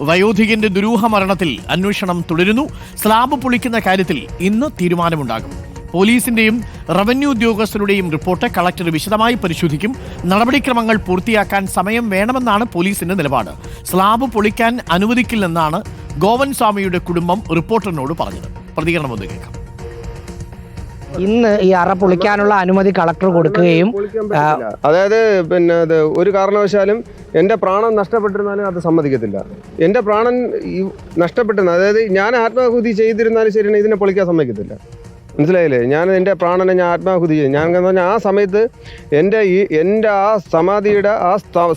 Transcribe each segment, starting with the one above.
വയോധികന്റെ ദുരൂഹ മരണത്തിൽ അന്വേഷണം തുടരുന്നു. സ്ലാബ് പൊളിക്കുന്ന കാര്യത്തിൽ ഇന്ന് തീരുമാനമുണ്ടാകും. പോലീസിന്റെയും റവന്യൂ ഉദ്യോഗസ്ഥരുടെയും റിപ്പോർട്ട് കളക്ടർ വിശദമായി പരിശോധിക്കും. നടപടിക്രമങ്ങൾ പൂർത്തിയാക്കാൻ സമയം വേണമെന്നാണ് പോലീസിന്റെ നിലപാട്. സ്ലാബ് പൊളിക്കാൻ അനുവദിക്കില്ലെന്നാണ് ഗോവൻ സ്വാമിയുടെ കുടുംബം റിപ്പോർട്ടറിനോട് പറഞ്ഞത്. പ്രതികരണം ഒന്ന് കേൾക്കാം. ഇന്ന് ഈ അറ പൊളിക്കാനുള്ള അനുമതി കളക്ടർ കൊടുക്കുകയും അതായത് പിന്നെ അത് ഒരു കാരണവശാലും എന്റെ പ്രാണൻ നഷ്ടപ്പെട്ടിരുന്നാലും അത് സമ്മതിക്കത്തില്ല. എന്റെ പ്രാണൻ ഈ നഷ്ടപ്പെട്ടിരുന്ന അതായത് ഞാൻ ആത്മാഹുതി ചെയ്തിരുന്നാലും ശരിയാണ് ഇതിനെ പൊളിക്കാൻ സമ്മതിക്കത്തില്ല. മനസ്സിലായില്ലേ? ഞാൻ എന്റെ പ്രാണനെ ഞാൻ ആത്മാഹുതി ചെയ്തു. ഞാൻ എന്ന് പറഞ്ഞാൽ ആ സമയത്ത് എന്റെ ഈ എന്റെ ആ സമാധിയുടെ ആ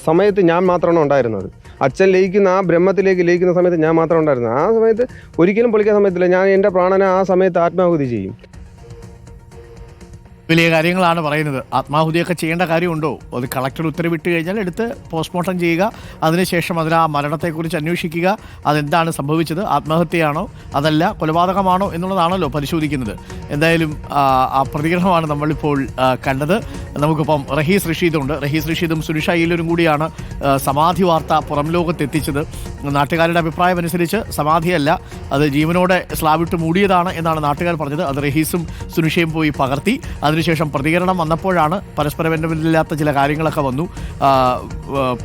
സമയത്ത് ഞാൻ മാത്രമാണ് ഉണ്ടായിരുന്നത്. അച്ഛൻ ലയിക്കുന്ന ആ ബ്രഹ്മത്തിലേക്ക് ലയിക്കുന്ന സമയത്ത് ഞാൻ മാത്രം ഉണ്ടായിരുന്നത്. ആ സമയത്ത് ഒരിക്കലും പൊളിക്കാൻ സമയത്തില്ല ഞാൻ എന്റെ പ്രാണനെ ആ സമയത്ത് ആത്മാഹുതി ചെയ്യും. വലിയ കാര്യങ്ങളാണ് പറയുന്നത്. ആത്മാഹുതിയൊക്കെ ചെയ്യേണ്ട കാര്യമുണ്ടോ? അത് കളക്ടർ ഉത്തരവിട്ട് കഴിഞ്ഞാൽ എടുത്ത് പോസ്റ്റ്മോർട്ടം ചെയ്യുക. അതിനുശേഷം അതിന് ആ മരണത്തെക്കുറിച്ച് അന്വേഷിക്കുക. അതെന്താണ് സംഭവിച്ചത്? ആത്മഹത്യയാണോ? അതല്ല കൊലപാതകമാണോ എന്നുള്ളതാണല്ലോ പരിശോധിക്കുന്നത്. എന്തായാലും ആ, പ്രതികരണമാണ് നമ്മളിപ്പോൾ കണ്ടത്. നമുക്കിപ്പം റഹീസ് റഷീദുണ്ട്. റഹീസ് റഷീദും സുനിഷ അയ്യലൂരും കൂടിയാണ് സമാധി വാർത്ത പുറം ലോകത്തെത്തിച്ചത്. നാട്ടുകാരുടെ അഭിപ്രായം അനുസരിച്ച് സമാധിയല്ല. അത് ജീവനോടെ സ്ലാബിട്ട് മൂടിയതാണ് എന്നാണ് നാട്ടുകാർ പറഞ്ഞത്. അത് റഹീസും സുനിഷയും പോയി പകർത്തി. അതിനുശേഷം പ്രതികരണം വന്നപ്പോഴാണ് പരസ്പര ബന്ധമില്ലാത്ത ചില കാര്യങ്ങളൊക്കെ വന്നു.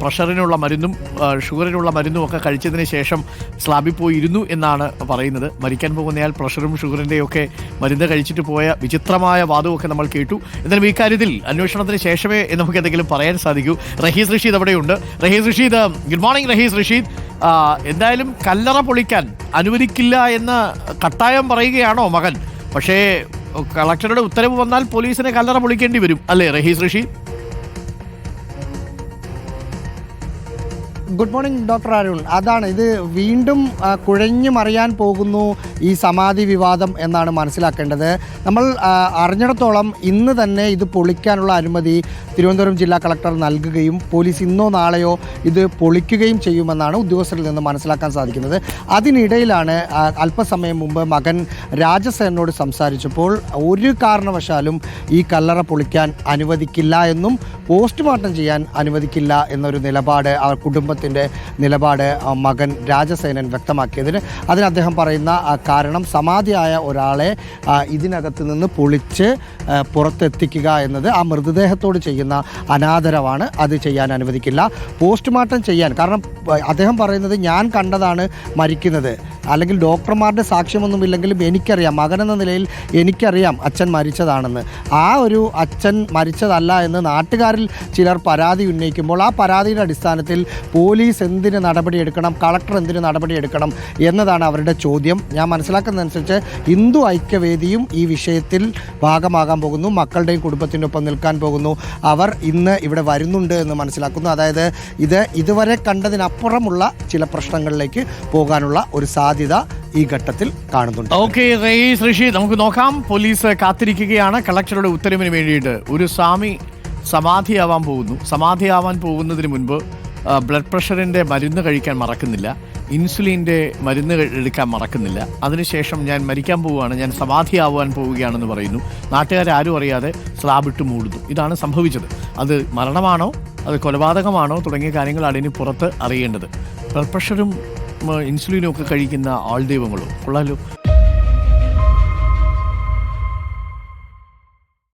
പ്രഷറിനുള്ള മരുന്നും ഷുഗറിനുള്ള മരുന്നും ഒക്കെ കഴിച്ചതിന് ശേഷം സ്ലാബിൽ പോയി ഇരുന്നു എന്നാണ് പറയുന്നത്. മരിക്കാൻ പോകുന്നയാൾ പ്രഷറും ഷുഗറിന്റെയും ഒക്കെ മരുന്ന് കഴിച്ചിട്ട് പോയ വിചിത്രമായ വാദമൊക്കെ നമ്മൾ കേട്ടു. എന്നാലും ഈ കാര്യത്തിൽ അന്വേഷണത്തിന് ശേഷമേ നമുക്ക് എന്തെങ്കിലും പറയാൻ സാധിക്കൂ. റഹീസ് റഷീദ് അവിടെയുണ്ട്. Rahees Rasheed good morning Rahees Rasheed. എന്തായാലും കല്ലറ പൊളിക്കാൻ അനുവദിക്കില്ല എന്ന് കട്ടായം പറയുകയാണോ മകൻ? പക്ഷേ കളക്ടറുടെ ഉത്തരവ് വന്നാൽ പോലീസിനെ കല്ലറ പൊളിക്കേണ്ടി വരും. അല്ലേ Rahees Rasheed good morning doctor Arun. അതാണ് ഇത് വീണ്ടും കുഴഞ്ഞു മറിയാൻ പോകുന്നു ഈ സമാധി വിവാദം എന്നാണ് മനസ്സിലാക്കേണ്ടത്. നമ്മൾ അറിഞ്ഞിടത്തോളം ഇന്ന് തന്നെ ഇത് പൊളിക്കാനുള്ള അനുമതി തിരുവനന്തപുരം ജില്ലാ കളക്ടർ നൽകുകയും പോലീസ് ഇന്നോ നാളെയോ ഇത് പൊളിക്കുകയും ചെയ്യുമെന്നാണ് ഉദ്യോഗസ്ഥരിൽ നിന്ന് മനസ്സിലാക്കാൻ സാധിക്കുന്നത്. അതിനിടയിലാണ് അല്പസമയം മുമ്പ് മകൻ രാജസേനോട് സംസാരിച്ചപ്പോൾ ഒരു കാരണവശാലും ഈ കല്ലറ പൊളിക്കാൻ അനുവദിക്കില്ല എന്നും പോസ്റ്റ്മോർട്ടം ചെയ്യാൻ അനുവദിക്കില്ല എന്നൊരു നിലപാട് ആ കുടുംബത്തിന്റെ നിലപാട് മകൻ രാജസേനൻ വ്യക്തമാക്കിയതിന്. അതിന് അദ്ദേഹം പറയുന്ന കാരണം സമാധിയായ ഒരാളെ ഇതിനകത്ത് നിന്ന് പൊളിച്ച് പുറത്തെത്തിക്കുക എന്നത് ആ മൃതദേഹത്തോട് ചെയ്യുന്ന അനാദരവാണ്. അത് ചെയ്യാൻ അനുവദിക്കില്ല. പോസ്റ്റ്മോർട്ടം ചെയ്യാൻ കാരണം അദ്ദേഹം പറയുന്നത് ഞാൻ കണ്ടതാണ് മരിക്കുന്നത്. അല്ലെങ്കിൽ ഡോക്ടർമാരുടെ സാക്ഷ്യമൊന്നുമില്ലെങ്കിലും എനിക്കറിയാം. മകനെന്ന നിലയിൽ എനിക്കറിയാം അച്ഛൻ മരിച്ചതാണെന്ന്. ആ ഒരു അച്ഛൻ മരിച്ചതല്ല എന്ന് നാട്ടുകാരിൽ ചിലർ പരാതി ഉന്നയിക്കുമ്പോൾ ആ പരാതിയുടെ അടിസ്ഥാനത്തിൽ പോലീസ് എന്തിന് നടപടിയെടുക്കണം കളക്ടർ എന്തിന് നടപടിയെടുക്കണം എന്നതാണ് അവരുടെ ചോദ്യം. ഞാൻ മനസ്സിലാക്കുന്നതനുസരിച്ച് ഹിന്ദു ഐക്യവേദിയും ഈ വിഷയത്തിൽ ഭാഗമാകാൻ പോകുന്നു മക്കളുടെയും കുടുംബത്തിന്റെ ഒപ്പം നിൽക്കാൻ പോകുന്നു. അവർ ഇന്ന് ഇവിടെ വരുന്നുണ്ട് എന്ന് മനസ്സിലാക്കുന്നു. അതായത് ഇത് ഇതുവരെ കണ്ടതിനപ്പുറമുള്ള ചില പ്രശ്നങ്ങളിലേക്ക് പോകാനുള്ള ഒരു സാധ്യത ഈ ഘട്ടത്തിൽ കാണുന്നുണ്ട്. ഓക്കെ ഋഷി നമുക്ക് നോക്കാം. പോലീസ് കാത്തിരിക്കുകയാണ്. കളക്ടറുടെ ഉത്തരവിന് വേണ്ടിയിട്ട് ഒരു സ്വാമി സമാധിയാവാൻ പോകുന്നു. സമാധിയാവാൻ പോകുന്നതിന് മുൻപ് ബ്ലഡ് പ്രഷറിന്റെ മരുന്ന് കഴിക്കാൻ മറക്കുന്നില്ല. ഇൻസുലിന്റെ മരുന്ന് എടുക്കാൻ മറക്കുന്നില്ല. അതിനുശേഷം ഞാൻ മരിക്കാൻ പോവുകയാണ്. ഞാൻ സമാധിയാവാൻ പോവുകയാണെന്ന് പറയുന്നു. നാട്ടുകാരും അറിയാതെ സ്ലാബിട്ട് മൂടുന്നു. ഇതാണ് സംഭവിച്ചത്. അത് മരണമാണോ? അത് കൊലപാതകമാണോ? തുടങ്ങിയ കാര്യങ്ങളാണ് ഇനി പുറത്ത് അറിയേണ്ടത്. ബ്ലഡ് പ്രഷറും ഇൻസുലിനും ഒക്കെ കഴിക്കുന്ന ആൾ ദൈവങ്ങളോ കൊള്ളാലോ.